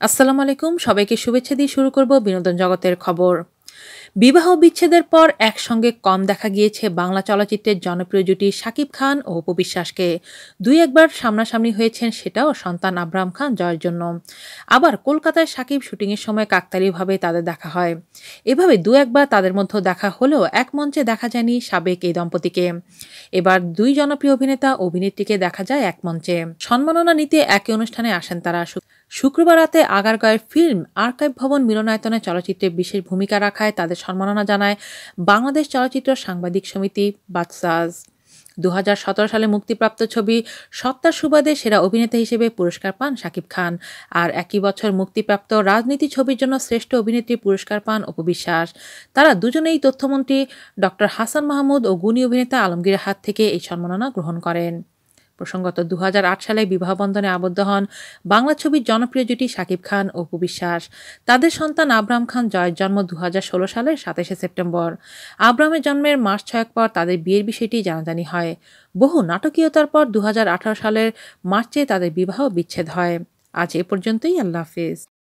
আসসালামু আলাইকুম, সবাইকে শুভেচ্ছা দিয়ে শুরু করব বিনোদন জগতের খবর। বিবাহ বিচ্ছেদের পর একসঙ্গে কম দেখা গিয়েছে বাংলা চলচ্চিত্রের জনপ্রিয় জুটি শাকিব খান ও উপবিশ্বাসকে দুই একবার সামনাসামনি হয়েছেন সেটাও সন্তান আব্রাহাম খান জয়ের জন্য। আবার কলকাতায় শাকিব শুটিংয়ের সময় কাকতালীয়ভাবে তাদের দেখা হয়। এভাবে দু একবার তাদের মধ্যে দেখা হলেও এক মঞ্চে দেখা যায়নি সাবেক এই দম্পতিকে। এবার দুই জনপ্রিয় অভিনেতা অভিনেত্রীকে দেখা যায় এক মঞ্চে। সম্মাননা নিতে একই অনুষ্ঠানে আসেন তারা। শুক্রবার রাতে আগারগাঁয়ের ফিল্ম আর্কাইভ ভবন মিলনায়তনে চলচ্চিত্রে বিশেষ ভূমিকা রাখায় তাদের সম্মাননা জানায় বাংলাদেশ চলচ্চিত্র সাংবাদিক সমিতি বাদসাজ দু হাজার সতেরো সালে মুক্তিপ্রাপ্ত ছবি সত্তার সুবাদে সেরা অভিনেতা হিসেবে পুরস্কার পান শাকিব খান। আর একই বছর মুক্তিপ্রাপ্ত রাজনীতি ছবির জন্য শ্রেষ্ঠ অভিনেত্রী পুরস্কার পান অপবিশ্বাস তারা দুজনেই তথ্যমন্ত্রী ডক্টর হাসান মাহমুদ ও গুণী অভিনেতা আলমগীরের হাত থেকে এই সম্মাননা গ্রহণ করেন। প্রসঙ্গত দু হাজার আট সালে বিবাহবন্ধনে আবদ্ধ হন বাংলা ছবির জনপ্রিয় জুটি শাকিব খান ও বিশ্বাস। তাদের সন্তান আব্রাম খান জয়ের জন্ম দু হাজার ষোলো সালের সাতাশে সেপ্টেম্বর। আব্রামের জন্মের মাস ছয়েক পর তাদের বিয়ের বিষয়টি জানাজানি হয়। বহু নাটকীয়তার পর দু হাজার আঠারো সালের মার্চে তাদের বিবাহ বিচ্ছেদ হয়। আজ এ পর্যন্তই, আল্লাহ হাফিজ।